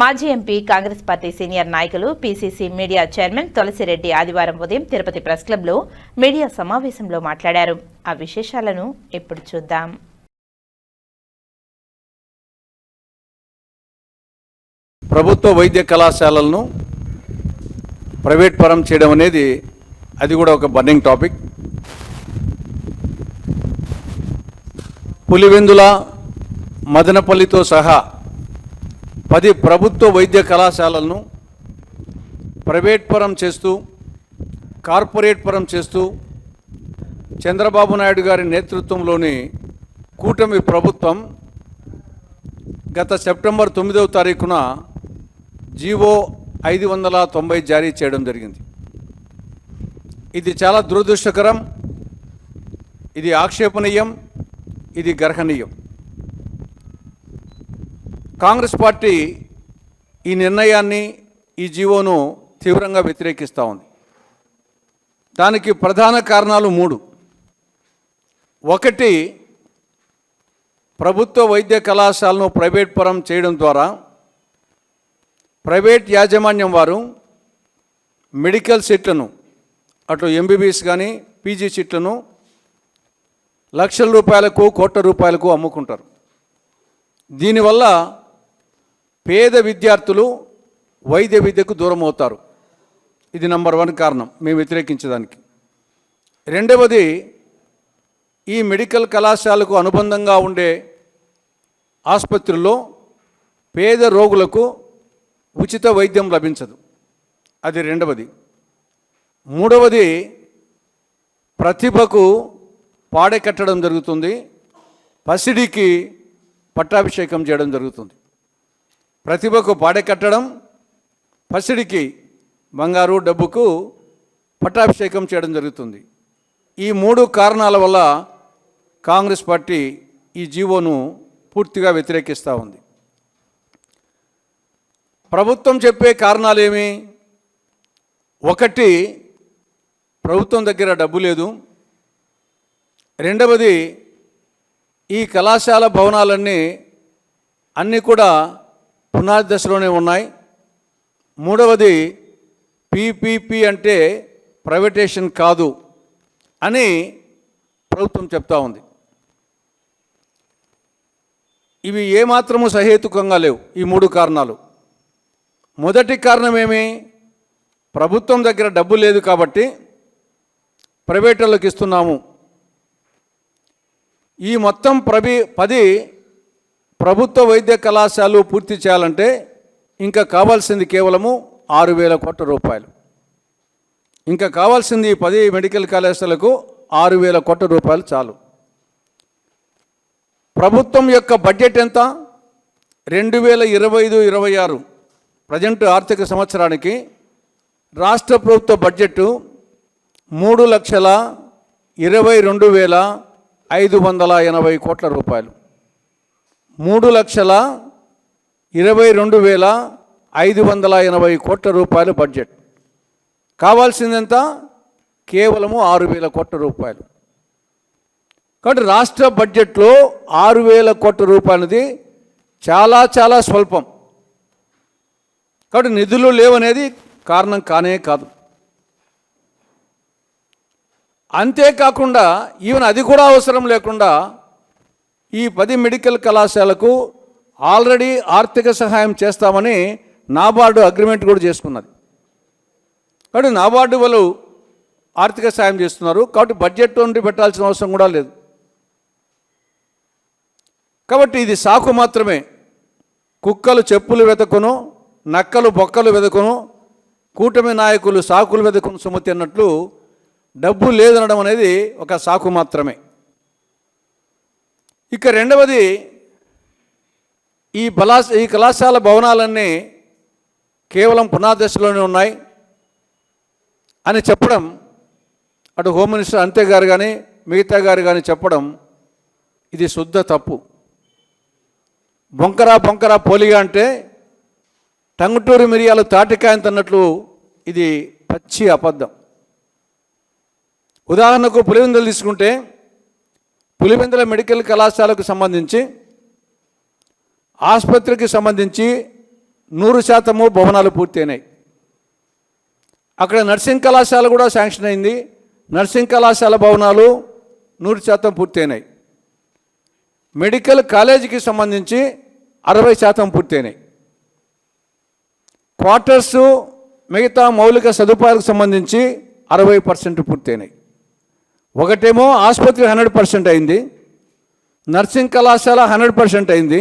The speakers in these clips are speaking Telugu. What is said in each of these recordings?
మాజీ ఎంపీ కాంగ్రెస్ పార్టీ సీనియర్ నాయకులు పీసీసీ మీడియా చైర్మన్ తులసిరెడ్డి ఆదివారం ఉదయం తిరుపతి ప్రెస్ క్లబ్లో మీడియా సమావేశంలో మాట్లాడారు. ఆ విశేషాలను ఇప్పుడు చూద్దాం. ప్రభుత్వ వైద్య కళాశాలలను ప్రైవేట్ పరం చేయడం అనేది అది కూడా ఒక బర్నింగ్ టాపిక్. పులివెందుల మదనపల్లితో సహా పది ప్రభుత్వ వైద్య కళాశాలలను ప్రైవేట్ పరం చేస్తూ కార్పొరేట్ పరం చేస్తూ చంద్రబాబు నాయుడు గారి నేతృత్వంలోని కూటమి ప్రభుత్వం గత సెప్టెంబర్ తొమ్మిదవ తారీఖున జీవో ఐదు వందల తొంభై జారీ చేయడం జరిగింది. ఇది చాలా దురదృష్టకరం ఇది ఆక్షేపణీయం ఇది గర్హనీయం. కాంగ్రెస్ పార్టీ ఈ నిర్ణయాన్ని ఈ జీవోను తీవ్రంగా వ్యతిరేకిస్తూ ఉంది. దానికి ప్రధాన కారణాలు మూడు. ఒకటి ప్రభుత్వ వైద్య కళాశాలను ప్రైవేట్ పరం చేయడం ద్వారా ప్రైవేట్ యాజమాన్యం వారు మెడికల్ సీట్లను అటు ఎంబీబీఎస్ కానీ పీజీ సీట్లను లక్షల రూపాయలకు కోట్ల రూపాయలకు అమ్ముకుంటారు. దీనివల్ల పేద విద్యార్థులు వైద్య విద్యకు దూరం అవుతారు. ఇది నంబర్ వన్ కారణం మేము వ్యతిరేకించడానికి. రెండవది ఈ మెడికల్ కళాశాలకు అనుబంధంగా ఉండే ఆసుపత్రుల్లో పేద రోగులకు ఉచిత వైద్యం లభించదు. అది రెండవది. మూడవది ప్రతిభకు పాడె కట్టడం జరుగుతుంది. పసిడికి పట్టాభిషేకం చేయడం జరుగుతుంది. ప్రతిభకు పాడె కట్టడం పసిడికి బంగారు డబ్బుకు పట్టాభిషేకం చేయడం జరుగుతుంది. ఈ మూడు కారణాల వల్ల కాంగ్రెస్ పార్టీ ఈ జీవోను పూర్తిగా వ్యతిరేకిస్తూ ఉంది. ప్రభుత్వం చెప్పే కారణాలేమి ఒకటి ప్రభుత్వం దగ్గర డబ్బు లేదు. రెండవది ఈ కళాశాల భవనాలన్నీ అన్నీ కూడా పునాది దశలోనే ఉన్నాయి. మూడవది పీపీపీ అంటే ప్రైవేటేషన్ కాదు అని ప్రభుత్వం చెప్తా ఉంది. ఇవి ఏమాత్రము సహేతుకంగా లేవు ఈ మూడు కారణాలు. మొదటి కారణం ఏమి? ప్రభుత్వం దగ్గర డబ్బు లేదు కాబట్టి ప్రైవేటులకు ఇస్తున్నాము. ఈ మొత్తం ప్రవి పది ప్రభుత్వ వైద్య కళాశాలలు పూర్తి చేయాలంటే ఇంకా కావాల్సింది కేవలము ఆరు వేల కోట్ల రూపాయలు. ఇంకా కావాల్సింది పది మెడికల్ కళాశాలకు ఆరు వేల కోట్ల రూపాయలు చాలు. ప్రభుత్వం యొక్క బడ్జెట్ ఎంత? రెండు వేల ఇరవై ఐదు ఇరవై ఆరు ప్రజెంట్ ఆర్థిక సంవత్సరానికి రాష్ట్ర ప్రభుత్వ బడ్జెట్ మూడు లక్షల ఇరవై రెండు వేల ఐదు వందల ఎనభై కోట్ల రూపాయలు. మూడు లక్షల ఇరవై రెండు వేల ఐదు వందల ఎనభై కోట్ల రూపాయలు బడ్జెట్. కావాల్సిందెంత? కేవలము ఆరు వేల కోట్ల రూపాయలు. కాబట్టి రాష్ట్ర బడ్జెట్లో ఆరు వేల కోట్ల రూపాయలది చాలా చాలా స్వల్పం. కాబట్టి నిధులు లేవనేది కారణం కానే కాదు. అంతేకాకుండా ఈవెన్ అది కూడా అవసరం లేకుండా ఈ పది మెడికల్ కళాశాలకు ఆల్రెడీ ఆర్థిక సహాయం చేస్తామని నాబార్డు అగ్రిమెంట్ కూడా చేసుకున్నది. కాబట్టి నాబార్డు వాళ్ళు ఆర్థిక సహాయం చేస్తున్నారు. కాబట్టి బడ్జెట్ నుండి పెట్టాల్సిన అవసరం కూడా లేదు. కాబట్టి ఇది సాకు మాత్రమే. కుక్కలు చెప్పులు వెతకును నక్కలు బొక్కలు వెతకును కూటమి నాయకులు సాకులు వెతకును సుమతి అన్నట్లు డబ్బు లేదనడం అనేది ఒక సాకు మాత్రమే. ఇక రెండవది ఈ బలా ఈ కళాశాల భవనాలన్నీ కేవలం పునాదశలోనే ఉన్నాయి అని చెప్పడం అటు హోమ్ మినిస్టర్ అంతే గారు కానీ మిగతా గారు కానీ చెప్పడం ఇది శుద్ధ తప్పు. బొంకరా బొంకరా పోలిగా అంటే టంగుటూరు మిరియాలు తాటికాయంతన్నట్లు ఇది పచ్చి అబద్ధం. ఉదాహరణకు పులివెందులు తీసుకుంటే పులివెందుల మెడికల్ కళాశాలకు సంబంధించి ఆసుపత్రికి సంబంధించి నూరు శాతము భవనాలు పూర్తయినాయి. అక్కడ నర్సింగ్ కళాశాల కూడా శాంక్షన్ అయింది. నర్సింగ్ కళాశాల భవనాలు నూరు శాతం పూర్తయినాయి. మెడికల్ కాలేజీకి సంబంధించి అరవై శాతం పూర్తయినాయి. క్వార్టర్సు మిగతా మౌలిక సదుపాయాలకు సంబంధించి అరవై పర్సెంట్ పూర్తయినాయి. ఒకటేమో ఆసుపత్రి హండ్రెడ్ పర్సెంట్ అయింది నర్సింగ్ కళాశాల హండ్రెడ్ పర్సెంట్ అయింది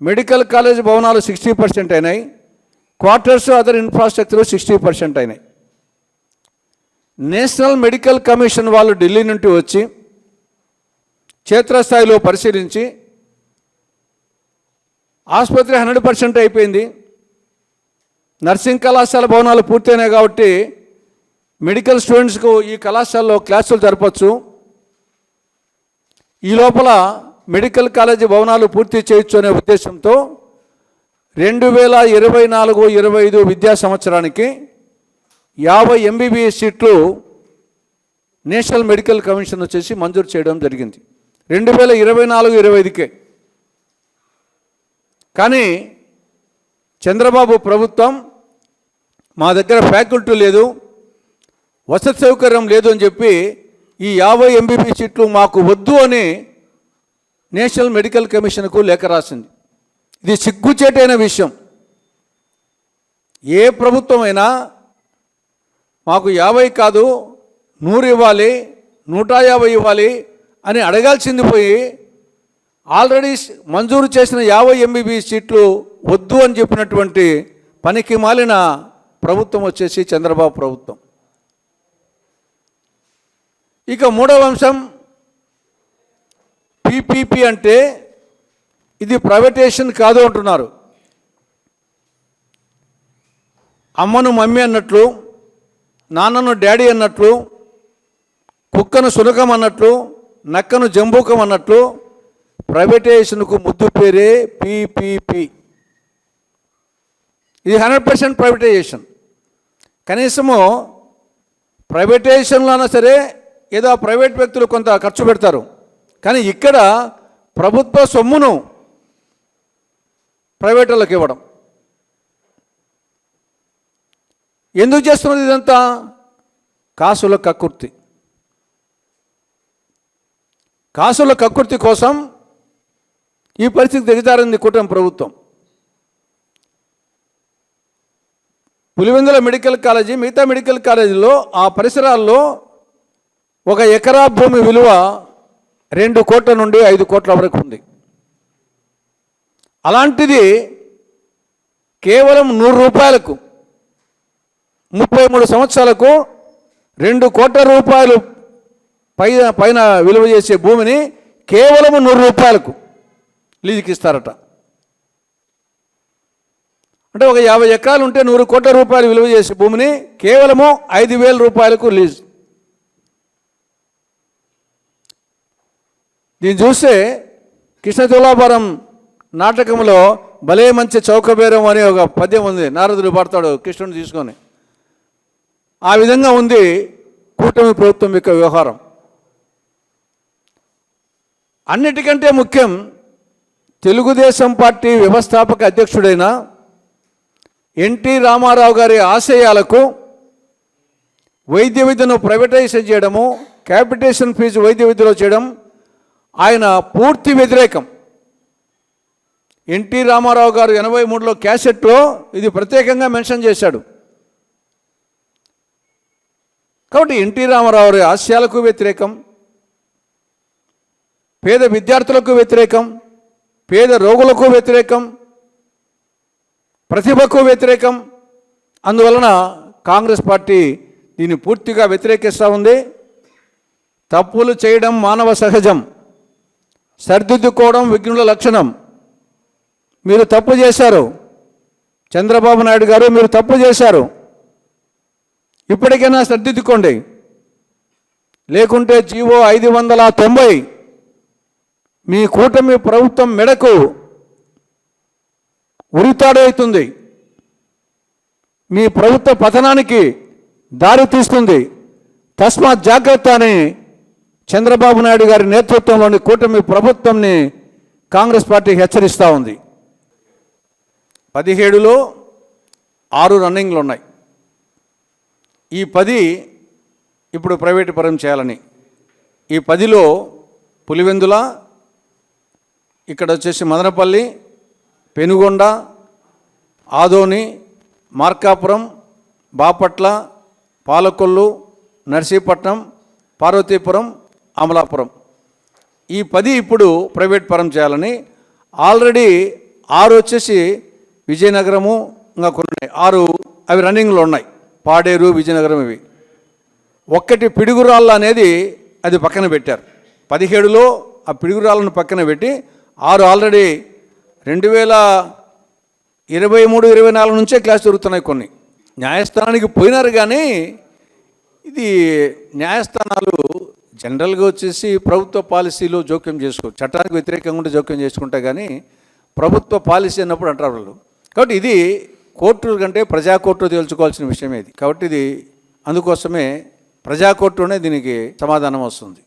మెడికల్ కాలేజ్ భవనాలు సిక్స్టీ పర్సెంట్ అయినాయి quarters other infrastructure sixty percent అయినాయి. నేషనల్ మెడికల్ కమిషన్ వాళ్ళు ఢిల్లీ నుండి వచ్చి క్షేత్రస్థాయిలో పరిశీలించి ఆసుపత్రి హండ్రెడ్ పర్సెంట్ అయిపోయింది నర్సింగ్ కళాశాల భవనాలు పూర్తయినాయి కాబట్టి మెడికల్ స్టూడెంట్స్కు ఈ కళాశాలలో క్లాసులు జరపచ్చు. ఈ లోపల మెడికల్ కాలేజీ భవనాలు పూర్తి చేయొచ్చు అనే ఉద్దేశంతో రెండు వేల ఇరవై నాలుగు ఇరవై ఐదు విద్యా సంవత్సరానికి యాభై ఎంబీబీఎస్ సీట్లు నేషనల్ మెడికల్ కమిషన్ వచ్చేసి మంజూరు చేయడం జరిగింది. రెండు వేల ఇరవై నాలుగు ఇరవై ఐదుకే. కానీ చంద్రబాబు ప్రభుత్వం మా దగ్గర ఫ్యాకల్టీ లేదు. వసతి సౌకర్యం లేదు అని చెప్పి ఈ యాభై ఎంబీబీ సీట్లు మాకు వద్దు అని నేషనల్ మెడికల్ కమిషన్కు లేఖ రాసింది. ఇది సిగ్గుచేటైన విషయం. ఏ ప్రభుత్వం అయినా మాకు యాభై కాదు నూరు ఇవ్వాలి నూట యాభై ఇవ్వాలి అని అడగాల్సింది పోయి ఆల్రెడీ మంజూరు చేసిన యాభై ఎంబీబీ సీట్లు వద్దు అని చెప్పినటువంటి పనికి మాలిన ప్రభుత్వం వచ్చేసి చంద్రబాబు ప్రభుత్వం. ఇక మూడవ అంశం పీపీపీ అంటే ఇది ప్రైవేటేషన్ కాదు అంటున్నారు. అమ్మను మమ్మీ అన్నట్లు నాన్నను డాడీ అన్నట్లు కుక్కను సునకం అన్నట్లు నక్కను జంబూకం అన్నట్లు ప్రైవేటైజేషన్కు ముద్దు పేరే పీపీపీ. ఇది హండ్రెడ్ పర్సెంట్ ప్రైవేటైజేషన్ కనీసము ప్రైవేటైజేషన్లో అయినా సరే ఏదో ప్రైవేట్ వ్యక్తులు కొంత ఖర్చు పెడతారు. కానీ ఇక్కడ ప్రభుత్వ సొమ్మును ప్రైవేట్ వాళ్ళకి ఇవ్వడం. ఎందుకు చేస్తున్నది ఇదంతా? కాసుల కక్కుర్తి కాసుల కక్కుర్తి కోసం ఈ పరిస్థితి దిగజారింది కూటమి ప్రభుత్వం. పులివెందుల మెడికల్ కాలేజీ మిగతా మెడికల్ కాలేజీలో ఆ పరిసరాల్లో ఒక ఎకరా భూమి విలువ రెండు కోట్ల నుండి ఐదు కోట్ల వరకు ఉంది. అలాంటిది కేవలం నూరు రూపాయలకు ముప్పై మూడు సంవత్సరాలకు రెండు కోట్ల రూపాయలు పైన పైన విలువ చేసే భూమిని కేవలం నూరు రూపాయలకు లీజుకి ఇస్తారట. అంటే ఒక యాభై ఎకరాలు ఉంటే నూరు కోట్ల రూపాయలు విలువ చేసే భూమిని కేవలము ఐదు వేల రూపాయలకు లీజ్. దీన్ని చూస్తే కృష్ణ తులాభారం నాటకంలో భలే మంచి చౌకబేరం అనే ఒక పద్యం ఉంది. నారదుడు పడతాడు కృష్ణుని తీసుకొని. ఆ విధంగా ఉంది కూటమి ప్రభుత్వం యొక్క వ్యవహారం. అన్నిటికంటే ముఖ్యం తెలుగుదేశం పార్టీ వ్యవస్థాపక అధ్యక్షుడైన ఎన్టీ రామారావు గారి ఆశయాలకు వైద్య విద్యను ప్రైవేటైజేషన్ చేయడము క్యాపిటేషన్ ఫీజు వైద్య విద్యలో చేయడం ఆయన పూర్తి వ్యతిరేకం. ఎన్టీ రామారావు గారు ఎనభై మూడులో క్యాసెట్లో ఇది ప్రత్యేకంగా మెన్షన్ చేశాడు. కాబట్టి ఎన్టీ రామారావు గారి ఆశయాలకు వ్యతిరేకం పేద విద్యార్థులకు వ్యతిరేకం పేద రోగులకు వ్యతిరేకం ప్రతిభకు వ్యతిరేకం. అందువలన కాంగ్రెస్ పార్టీ దీన్ని పూర్తిగా వ్యతిరేకిస్తూ ఉంది. తప్పులు చేయడం మానవ సహజం. సరిదిద్దుకోవడం విఘ్నుల లక్షణం. మీరు తప్పు చేశారు. చంద్రబాబు నాయుడు గారు మీరు తప్పు చేశారు. ఇప్పటికైనా సరిదిద్దుకోండి. లేకుంటే జీవో ఐదు వందల తొంభై మీ కూటమి ప్రభుత్వం మెడకు ఉరితాడవుతుంది మీ ప్రభుత్వ పతనానికి దారి తీస్తుంది. తస్మాత్ జాగ్రత్త అని చంద్రబాబు నాయుడు గారి నేతృత్వంలోని కూటమి ప్రభుత్వంని కాంగ్రెస్ పార్టీ హెచ్చరిస్తూ ఉంది. పదిహేడులో ఆరు రన్నింగ్లు ఉన్నాయి. ఈ పది ఇప్పుడు ప్రైవేటు పరం చేయాలని. ఈ పదిలో పులివెందుల ఇక్కడ వచ్చేసి మదనపల్లి పెనుగొండ ఆదోని మార్కాపురం బాపట్ల పాలకొల్లు నర్సీపట్నం పార్వతీపురం అమలాపురం. ఈ పది ఇప్పుడు ప్రైవేట్ పరం చేయాలని ఆల్రెడీ ఆరు వచ్చేసి విజయనగరము ఇంకా కొన్ని ఆరు అవి రన్నింగ్లో ఉన్నాయి. పాడేరు విజయనగరం ఇవి. ఒక్కటి పిడుగురాళ్ళ అనేది అది పక్కన పెట్టారు. పదిహేడులో ఆ పిడుగురాళ్ళను పక్కన పెట్టి ఆరు ఆల్రెడీ రెండు వేల ఇరవై మూడు ఇరవై నాలుగు నుంచే క్లాస్ జరుగుతున్నాయి కొన్ని. న్యాయస్థానానికి పోయినారు కానీ ఇది న్యాయస్థానాలు జనరల్గా వచ్చేసి ప్రభుత్వ పాలసీలో జోక్యం చేసుకో చట్టానికి వ్యతిరేకంగా ఉంటే జోక్యం చేసుకుంటా కానీ ప్రభుత్వ పాలసీ అన్నప్పుడు అంటారు వాళ్ళు. కాబట్టి ఇది కోర్టు కంటే ప్రజా కోర్టు తేల్చుకోవాల్సిన విషయమే ఇది. కాబట్టి ఇది అందుకోసమే ప్రజా కోర్టునే దీనికి సమాధానం వస్తుంది.